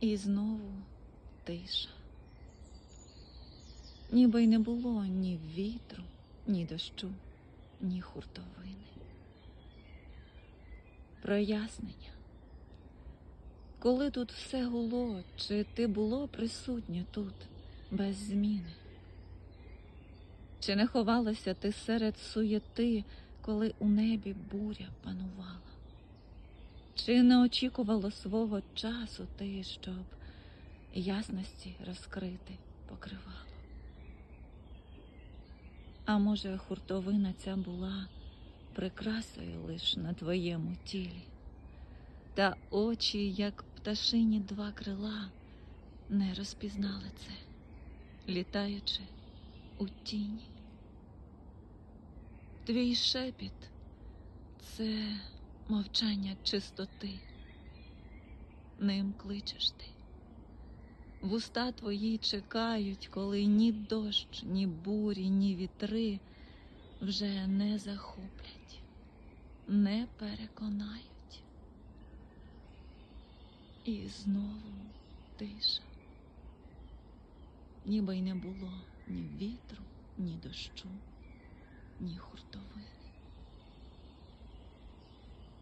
І знову тиша. Ніби й не було ні вітру, ні дощу, ні хуртовини. Прояснення. Коли тут все гуло, чи ти було присутнє тут, без зміни? Чи не ховалася ти серед суєти, коли у небі буря панувала? Чи не очікувало свого часу ти, щоб ясності розкрити покривало? А може, хуртовина ця була прикрасою лиш на твоєму тілі, та очі, як пташині два крила, не розпізнали це, літаючи у тіні. Твій шепіт це мовчання чистоти. Ним кличеш ти. Вуста твої чекають, коли ні дощ, ні бурі, ні вітри вже не захоплять, не переконають. І знову тиша. Ніби й не було ні вітру, ні дощу, ні хуртовини.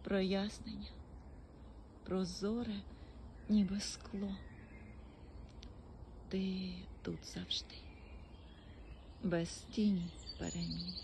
Прояснення, прозоре, ніби скло. Ти тут завжди, без тіні перемін.